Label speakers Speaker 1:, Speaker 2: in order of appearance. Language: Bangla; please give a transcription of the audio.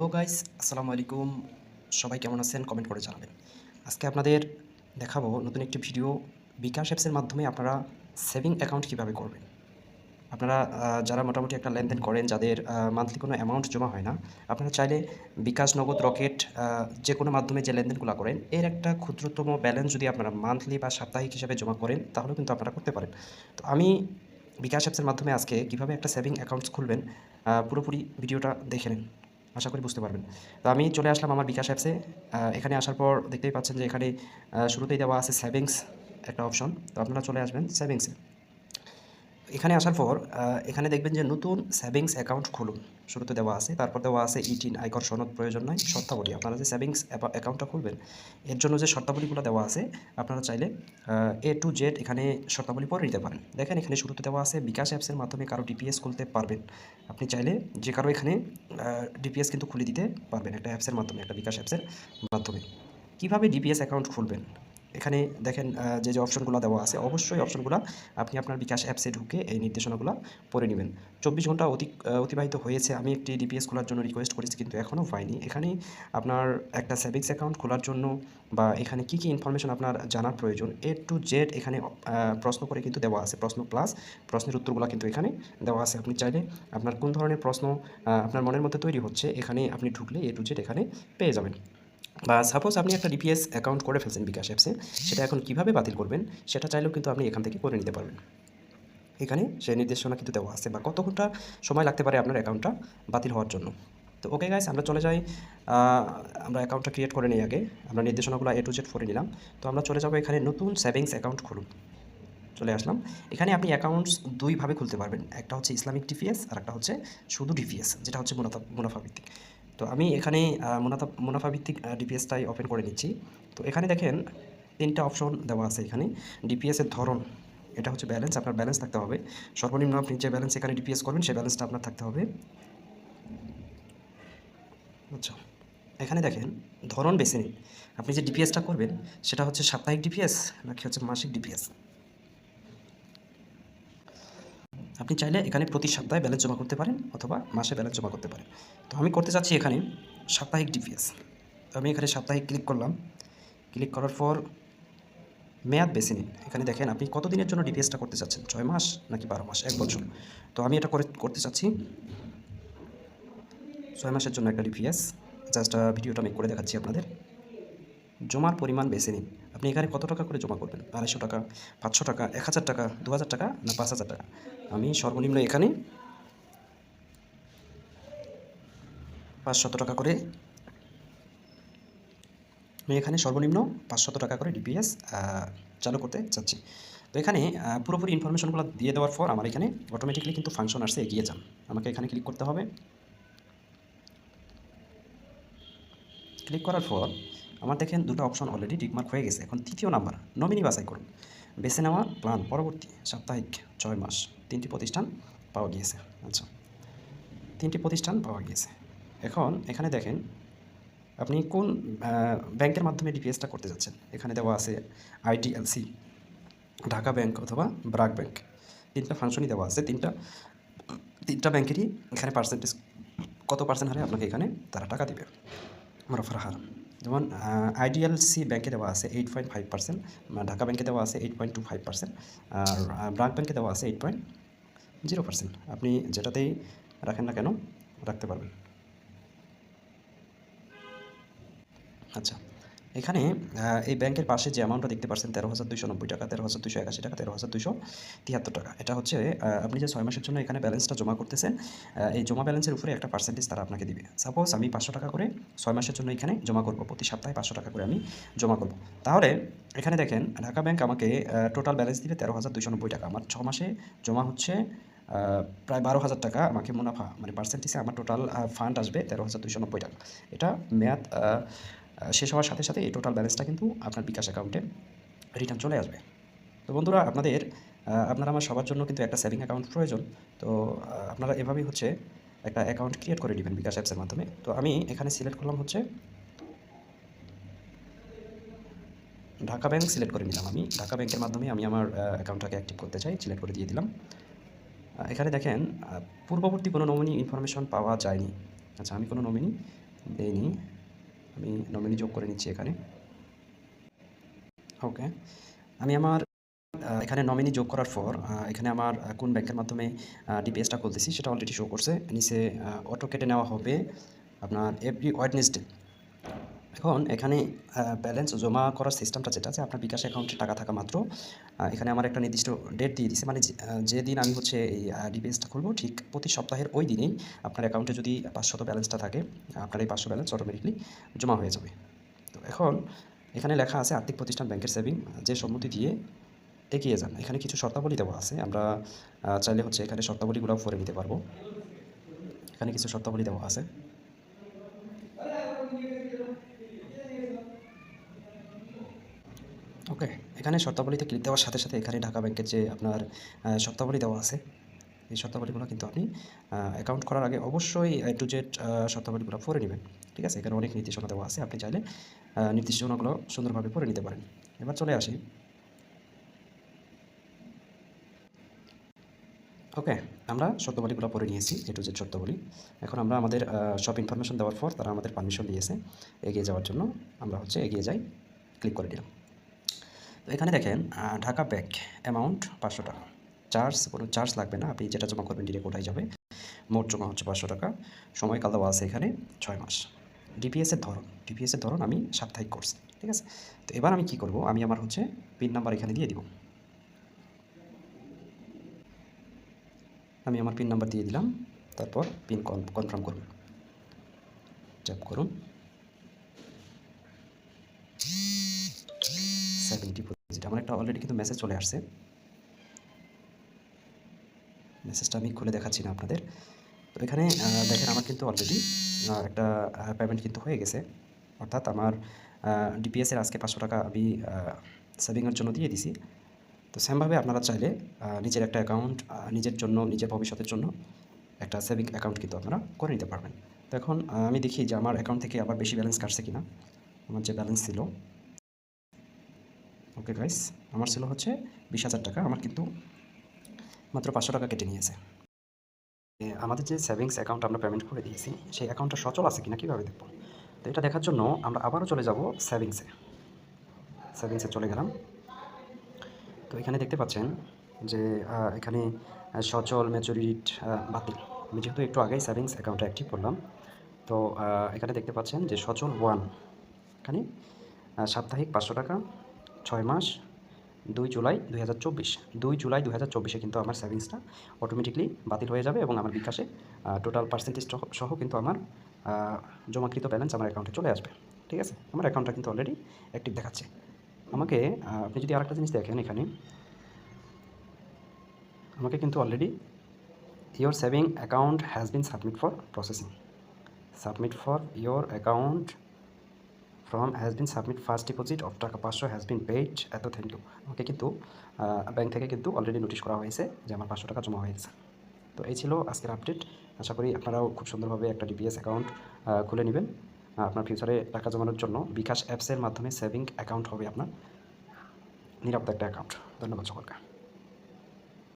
Speaker 1: হ্যালো গাইস আসসালামু আলাইকুম। সবাই কেমন আছেন? কমেন্ট করে জানাবেন। আজকে আপনাদের দেখাবো নতুন একটি ভিডিও বিকাশ অ্যাপসের মাধ্যমে আপনারা সেভিং অ্যাকাউন্ট কীভাবে করবেন। আপনারা যারা মোটামুটি একটা লেনদেন করেন, যাদের মান্থলি কোনো অ্যামাউন্ট জমা হয় না, আপনারা চাইলে বিকাশ নগদ রকেট যে কোনো মাধ্যমে যে লেনদেনগুলো করেন, এর একটা ক্ষুদ্রতম ব্যালেন্স যদি আপনারা মান্থলি বা সাপ্তাহিক হিসাবে জমা করেন, তাহলেও কিন্তু আপনারা করতে পারেন। তো আমি বিকাশ অ্যাপসের মাধ্যমে আজকে কীভাবে একটা সেভিং অ্যাকাউন্টস খুলবেন পুরোপুরি ভিডিওটা দেখে নেন। আশা করি বুঝতে পারবেন। তো আমি চলে আসলাম আমার বিকাশ অ্যাপসে। এখানে আসার পর দেখতেই পাচ্ছেন যে এখানে শুরুতেই দেওয়া আছে সেভিংস একটা অপশন। তো আপনারা চলে আসবেন সেভিংসে। এখানে আসার পর এখানে দেখবেন যে নতুন সেভিংস অ্যাকাউন্ট খুলুন। শুরুতে দেওয়া আছে, তারপর দেওয়া আছে ইটিন আয়কর সনদ প্রয়োজন নয়, শর্তাবলী। আপনারা যে সেভিংস অ্যাকাউন্টটা খুলবেন, এর জন্য যে শর্তাবলীগুলো দেওয়া আছে, আপনারা চাইলে এ টু জেড এখানে শর্তাবলী পরে নিতে পারেন। দেখেন, এখানে শুরুতে দেওয়া আছে, বিকাশ অ্যাপসের মাধ্যমে কারও ডিপিএস খুলতে পারবেন। আপনি চাইলে যে কারও এখানে ডিপিএস কিন্তু খুলে দিতে পারবেন, একটা অ্যাপসের মাধ্যমে, একটা বিকাশ অ্যাপসের মাধ্যমে। কীভাবে ডিপিএস অ্যাকাউন্ট খুলবেন? এখানে দেখেন যে যে অপশনগুলো দেওয়া আছে, অবশ্যই অপশনগুলো আপনি আপনার বিকাশ অ্যাপসে ঢুকে এই নির্দেশনাগুলো পড়ে নেবেন। চব্বিশ ঘণ্টা অতি অতিবাহিত হয়েছে। আমি একটি ডিপিএস খোলার জন্য রিকোয়েস্ট করেছি, কিন্তু এখনও পাইনি। এখানে আপনার একটা সেভিংস অ্যাকাউন্ট খোলার জন্য বা এখানে কি কি ইনফরমেশন আপনার জানার প্রয়োজন এ টু জেড এখানে প্রশ্ন করে কিন্তু দেওয়া আছে। প্রশ্ন প্লাস প্রশ্নের উত্তরগুলো কিন্তু এখানে দেওয়া আছে। আপনি চাইলে আপনার কোন ধরনের প্রশ্ন আপনার মনের মধ্যে তৈরি হচ্ছে, এখানে আপনি ঢুকলে এ টু জেড এখানে পেয়ে যাবেন। বা সাপোজ আপনি একটা ডিপিএস অ্যাকাউন্ট করে ফেলছেন বিকাশ অ্যাপসে সেটা এখন কীভাবে বাতিল করবেন? সেটা চাইলেও কিন্তু আপনি এখান থেকে করে নিতে পারবেন। এখানে সেই নির্দেশনা কিন্তু দেওয়া আছে বা কত ঘণ্টা সময় লাগতে পারে আপনার অ্যাকাউন্টটা বাতিল হওয়ার জন্য। তো ওকে গাইস আমরা চলে যাই আমরা অ্যাকাউন্টটা ক্রিয়েট করে নিই আগে। আমরা নির্দেশনাগুলো এ টু জেড করে নিলাম। তো আমরা চলে যাব এখানে নতুন সেভিংস অ্যাকাউন্ট খুলুন। চলে আসলাম। এখানে আপনি অ্যাকাউন্টস দুইভাবে খুলতে পারবেন। একটা হচ্ছে ইসলামিক ডিপিএস আর একটা হচ্ছে শুধু ডিপিএস যেটা হচ্ছে মুনাফা মুনাফা ভিত্তিক তো আমি এখানে মুনাফা মুনাফা ভিত্তিক ডিপিএসটাই ওপেন করে নিচ্ছি। তো এখানে দেখেন, তিনটা অপশন দেওয়া আছে এখানে। ডিপিএসের ধরন, এটা হচ্ছে ব্যালেন্স আপনার ব্যালেন্স থাকতে হবে। সর্বনিম্ন আপনি যে ব্যালেন্স এখানে ডিপিএস করবেন, সেই ব্যালেন্সটা আপনার থাকতে হবে। আচ্ছা এখানে দেখেন, ধরন বেছে নিন। আপনি যে ডিপিএসটা করবেন, সেটা হচ্ছে সাপ্তাহিক ডিপিএস নাকি হচ্ছে মাসিক ডিপিএস আপনি চাইলে এখানে প্রতি সপ্তাহে ব্যালেন্স জমা করতে পারেন অথবা মাসে ব্যালেন্স জমা করতে পারেন। তো আমি করতে চাচ্ছি এখানে সাপ্তাহিক ডিপিএস আমি এখানে সাপ্তাহিক ক্লিক করলাম। ক্লিক করার পর মেয়াদ বেছে নিন। এখানে দেখেন আপনি কত দিনের জন্য ডিপিএসটা করতে চাচ্ছেন? ছয় মাস নাকি বারো মাস? এক বছর। তো আমি এটা করে, করতে চাচ্ছি ছয় মাসের জন্য একটা ডিপিএস জাস্ট ভিডিওটা আমি করে দেখাচ্ছি আপনাদের। জমার পরিমাণ বেছে নিন। আপনি এখানে কত টাকা করে জমা করবেন? আড়াইশো টাকা, পাঁচশো টাকা, এক হাজার টাকা দু হাজার টাকা না পাঁচ হাজার টাকা? আমি সর্বনিম্ন এখানে পাঁচশত টাকা করে আমি এখানে সর্বনিম্ন পাঁচশত টাকা করে ডিপিএস চালু করতে চাচ্ছি। তো এখানে পুরোপুরি ইনফরমেশনগুলো দিয়ে দেওয়ার পর আমার এখানে অটোমেটিকলি কিন্তু ফাংশন আসছে, এগিয়ে যান। আমাকে এখানে ক্লিক করতে হবে। ক্লিক করার পর আমার দেখেন দুটো অপশন অলরেডি টিকমার্ক হয়ে গেছে। এখন তৃতীয় নাম্বার নমিনি বাছাই করুন। বেছে নেওয়া প্ল্যান পরবর্তী সাপ্তাহিক ছয় মাস, তিনটি প্রতিষ্ঠান পাওয়া গিয়েছে। আচ্ছা তিনটি প্রতিষ্ঠান পাওয়া গিয়েছে। এখন এখানে দেখেন, আপনি কোন ব্যাংকের মাধ্যমে ডিপিএসটা করতে যাচ্ছেন? এখানে দেওয়া আছে আইডিএলসি ঢাকা ব্যাংক অথবা ব্রাক ব্যাংক। তিনটা ফাংশনই দেওয়া আছে, তিনটা তিনটা ব্যাংকেরই এখানে পার্সেন্টেজ কত পার্সেন্ট হারে আপনাকে এখানে তারা টাকা দেবে? মুনাফার হার যেমন আইডিএলসি ব্যাঙ্কে দেওয়া আছে eight point five percent Dhaka ব্যাঙ্কে দেওয়া আছে eight point two five percent আর ব্রাক ব্যাঙ্কে দেওয়া আছে এইট পয়েন্ট জিরো পার্সেন্ট আপনি যেটাতেই রাখেন না কেন, রাখতে পারবেন। আচ্ছা। এখানে এই ব্যাংকের পাশে যে অ্যামাউন্টটা দেখতে পাচ্ছেন, তেরো হাজার দুশো নব্বই টাকা, তেরো হাজার দুশো একাশি টাকা, তেরো হাজার দুশো তিয়াত্তর টাকা। এটা হচ্ছে আপনি যে ছয় মাসের জন্য এখানে ব্যালেন্সটা জমা করতেছেন এই জমা ব্যালেন্সের উপরে একটা পার্সেন্টেজ তারা আপনাকে দিবে। সাপোজ আমি পাঁচশো টাকা করে ছয় মাসের জন্য এখানে জমা করব, প্রতি সপ্তাহে পাঁচশো টাকা করে আমি জমা করব। তাহলে, এখানে দেখেন, ঢাকা ব্যাংক আমাকে টোটাল ব্যালেন্স দিবে তেরো হাজার দুশো নব্বই টাকা। আমার ছ মাসে জমা হচ্ছে প্রায় বারো হাজার টাকা আমাকে মুনাফা মানে পার্সেন্টেজে আমার টোটাল ফান্ড আসবে তেরো হাজার দুশো নব্বই টাকা। এটা মেয়াদ শেষ হওয়ার সাথে সাথে এই টোটাল ব্যালেন্সটা কিন্তু আপনার বিকাশ অ্যাকাউন্টে রিটার্ন চলে আসবে। তো বন্ধুরা, আপনাদের আপনারা আমার সবার জন্য কিন্তু একটা সেভিং অ্যাকাউন্ট প্রয়োজন। তো আপনারা এভাবেই হচ্ছে একটা অ্যাকাউন্ট ক্রিয়েট করে নেবেন বিকাশ অ্যাপসের মাধ্যমে। তো আমি এখানে সিলেক্ট করলাম হচ্ছে ঢাকা ব্যাংক সিলেক্ট করে নিলাম আমি। ঢাকা ব্যাংকের মাধ্যমে আমি আমার অ্যাকাউন্টটাকে অ্যাক্টিভ করতে চাই সিলেক্ট করে দিয়ে দিলাম। এখানে দেখেন পূর্ববর্তী কোনো নমিনি ইনফরমেশন পাওয়া যায়নি। আচ্ছা আমি কোনো নমিনি দেইনি। আমি নমিনি যোগ করে নিচ্ছি এখানে। ওকে আমি আমার এখানে নমিনি যোগ করার পর এখানে আমার কোন ব্যাংকের মাধ্যমে ডিপিএসটা খুলতেছি সেটা অলরেডি শো করছে। নিচে অটো কেটে নেওয়া হবে আপনার এভরি ওয়েডনেসডে এখন এখানে ব্যালেন্স জমা করার সিস্টেমটা যেটা আছে, আপনার বিকাশ অ্যাকাউন্টে টাকা থাকা মাত্র। এখানে আমার একটা নির্দিষ্ট ডেট দিয়ে দিছে মানে যেদিন আমি হচ্ছে এই ডিপিএসটা খুলবো, ঠিক প্রতি সপ্তাহের ওই দিনেই আপনার অ্যাকাউন্টে যদি পাঁচশত ব্যালেন্সটা থাকে, আপনার এই পাঁচশো ব্যালেন্স অটোমেটিকলি জমা হয়ে যাবে। তো এখন এখানে লেখা আছে, আর্থিক প্রতিষ্ঠান ব্যাংকের সেভিং যে সম্মতি দিয়ে এগিয়ে যান। এখানে কিছু শর্তাবলী দেওয়া আছে, আমরা চাইলে হচ্ছে এখানে শর্তাবলীগুলো পরে নিতে পারব। এখানে কিছু শর্তাবলী দেওয়া আছে। ওকে এখানে শর্তাবলীতে ক্লিক দেওয়ার সাথে সাথে এখানে ঢাকা ব্যাংকের যে আপনার শর্তাবলী দেওয়া আছে, এই শর্তাবলীগুলো কিন্তু আপনি অ্যাকাউন্ট করার আগে অবশ্যই এ টু জেড শর্তাবলীগুলো পড়ে নেবেন। ঠিক আছে? এখানে অনেক নির্দেশনা দেওয়া আছে, আপনি চাইলে নির্দেশনাগুলো সুন্দরভাবে পড়ে নিতে পারেন। এবার চলে আসি। ওকে আমরা শর্তাবলীগুলো পড়ে নিয়েছি এ টু জেড শর্তাবলী। এখন আমরা আমাদের সব ইনফরমেশন দেওয়ার পর তারা আমাদের পারমিশন দিয়েছে, এগিয়ে যাওয়ার জন্য। আমরা হচ্ছে এগিয়ে যাই ক্লিক করে দিলাম। তো এখানে দেখেন ঢাকা ব্যাক অ্যামাউন্ট পাঁচশো টাকা। চার্জ, কোনো চার্জ লাগবে না, আপনি যেটা জমা করবেন ডিরেক্ট ওটাই যাবে? মোট জমা হচ্ছে পাঁচশো টাকা। সময়কাল দেওয়া আছে এখানে ছয় মাস। ডিপিএসের ধরন ডিপিএসের ধরন আমি সাপ্তাহিক করছি, ঠিক আছে? তো এবার আমি কি করব? আমি আমার হচ্ছে পিন নাম্বার এখানে দিয়ে দিব। আমি আমার পিন নাম্বার দিয়ে দিলাম, তারপর পিন কনফার্ম করুন। ট্যাপ করুন। সেভিং ডিপোজিট আমার একটা অলরেডি কিন্তু মেসেজ চলে আসছে। মেসেজটা আমি খুলে দেখাচ্ছি না আপনাদের। তো এখানে দেখেন আমার কিন্তু অলরেডি একটা পেমেন্ট কিন্তু হয়ে গেছে। অর্থাৎ আমার ডিপিএসের আজকে পাঁচশো টাকা আমি সেভিংয়ের জন্য দিয়ে দিছি। তো সেমভাবে আপনারা চাইলে নিজের একটা অ্যাকাউন্ট নিজের জন্য, নিজের ভবিষ্যতের জন্য একটা সেভিং অ্যাকাউন্ট কিন্তু আপনারা করে নিতে পারবেন। তো এখন আমি দেখি যে আমার অ্যাকাউন্ট থেকে আবার বেশি ব্যালেন্স কাটছে কিনা। আমার যে ব্যালেন্স ছিল ওকে গাইস আমার ছিল হচ্ছে বিশ হাজার টাকা। আমার কিন্তু মাত্র পাঁচশো টাকা কেটে নিয়েছে। আমাদের যে সেভিংস অ্যাকাউন্ট আমরা পেমেন্ট করে দিয়েছি, সেই অ্যাকাউন্টটা সচল আছে কিনা কীভাবে দেখব? তো এটা দেখার জন্য আমরা আবারও চলে যাব সেভিংসে সেভিংসে চলে গেলাম। তো এখানে দেখতে পাচ্ছেন যে এখানে সচল ম্যাচুরিট বাতিল। আমি যেহেতু একটু আগেই সেভিংস অ্যাকাউন্টটা অ্যাক্টিভ করলাম, তো এখানে দেখতে পাচ্ছেন যে সচল ওয়ান এখানে সাপ্তাহিক পাঁচশো টাকা ছয় মাস, দুই জুলাই দুই হাজার চব্বিশ। দুই জুলাই দু হাজার চব্বিশে কিন্তু আমার সেভিংসটা অটোমেটিকলি বাতিল হয়ে যাবে এবং আমার বিকাশে টোটাল পার্সেন্টেজ সহ কিন্তু আমার জমাকৃত ব্যালেন্স আমার অ্যাকাউন্টে চলে আসবে। ঠিক আছে? আমার অ্যাকাউন্টটা কিন্তু অলরেডি অ্যাক্টিভ দেখাচ্ছে। আমাকে আপনি যদি আরেকটা জিনিস দেখেন এখানে, আমাকে কিন্তু already your saving account has been submit for processing submit for your account from has been submit first deposit of taka পাঁচশো হ্যাজ বিন পেইড এত থ্যাংক ইউ আমাকে কিন্তু ব্যাংক থেকে কিন্তু অলরেডি নোটিশ করা হয়েছে যে আমার পাঁচশো টাকা জমা হয়েছে। তো এই ছিল আজকের আপডেট আশা করি আপনারাও খুব সুন্দরভাবে একটা ডিপিএস অ্যাকাউন্ট খুলে নেবেন। আপনার ফিউচারে টাকা জমানোর জন্য বিকাশ অ্যাপসের মাধ্যমে সেভিং অ্যাকাউন্ট হবে আপনার। নিরাপদ একটা অ্যাকাউন্ট ধন্যবাদ সকলকে।